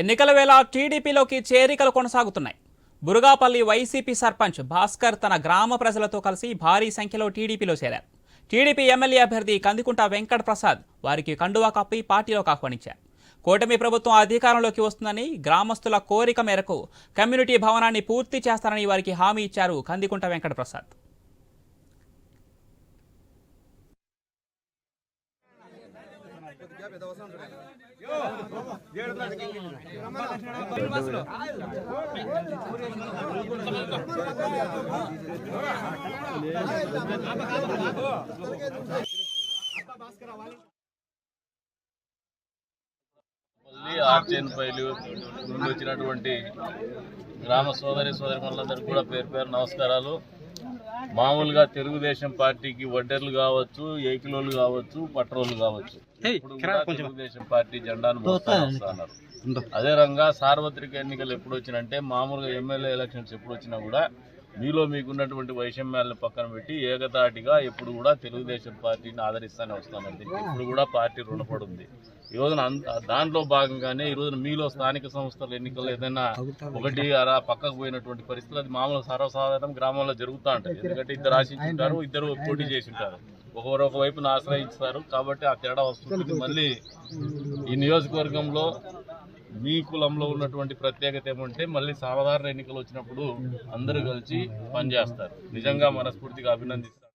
ఎన్నికల వేళ టీడీపీలోకి చేరికలు కొనసాగుతున్నాయి. బురుగాపల్లి వైసీపీ సర్పంచ్ భాస్కర్ తన గ్రామ ప్రజలతో కలిసి భారీ సంఖ్యలో టీడీపీలో చేరారు. టీడీపీ ఎమ్మెల్యే అభ్యర్థి కందికుంట వెంకట ప్రసాద్ వారికి కండువా కప్పి పార్టీలోకి ఆహ్వానించారు. కూటమి ప్రభుత్వం అధికారంలోకి వస్తుందని గ్రామస్తుల కోరిక మేరకు కమ్యూనిటీ భవనాన్ని పూర్తి చేస్తారని వారికి హామీ ఇచ్చారు కందికుంట వెంకట ప్రసాద్ ఆర్జన్ పైలు నుండి వచ్చినటువంటి గ్రామ సోదరి సోదరి సోదరిమణులందరికీ కూడా పేరు పేరు నమస్కారాలు. మామూలుగా తెలుగుదేశం పార్టీకి వడ్డర్లు కావచ్చు ఏకిలోలు కావచ్చు పట్రోలు కావచ్చు. తెలుగుదేశం పార్టీ జెండాను వస్తున్నారు. అదే రంగా సార్వత్రిక ఎన్నికలు ఎప్పుడు వచ్చినంటే మామూలుగా ఎమ్మెల్యే ఎలక్షన్స్ ఎప్పుడు వచ్చినా కూడా మీలో మీకున్నటువంటి వైషమ్యాలను పక్కన పెట్టి ఏకతాటిగా ఎప్పుడు కూడా తెలుగుదేశం పార్టీని ఆదరిస్తానే వస్తానండి ఇప్పుడు కూడా పార్టీ రుణపడుంది. ఈ రోజున దాంట్లో భాగంగానే ఈ రోజున మీలో స్థానిక సంస్థల ఎన్నికల్లో ఏదైనా ఒకటి అలా పక్కకు పోయినటువంటి పరిస్థితులు అది మామూలు సర్వసాధారణం గ్రామంలో జరుగుతూ ఉంటుంది ఎందుకంటే ఇద్దరు ఆశించుంటారు ఇద్దరు పోటీ చేసి ఉంటారు ఒకరు ఒక వైపున ఆశ్రయిస్తారు కాబట్టి ఆ తేడా వస్తుంది. మళ్ళీ ఈ నియోజకవర్గంలో మీ కులంలో ఉన్నటువంటి ప్రత్యేకత ఏమంటే మళ్ళీ సాధారణ ఎన్నికలు వచ్చినప్పుడు అందరూ కలిసి పనిచేస్తారు. నిజంగా మనస్ఫూర్తిగా అభినందిస్తారు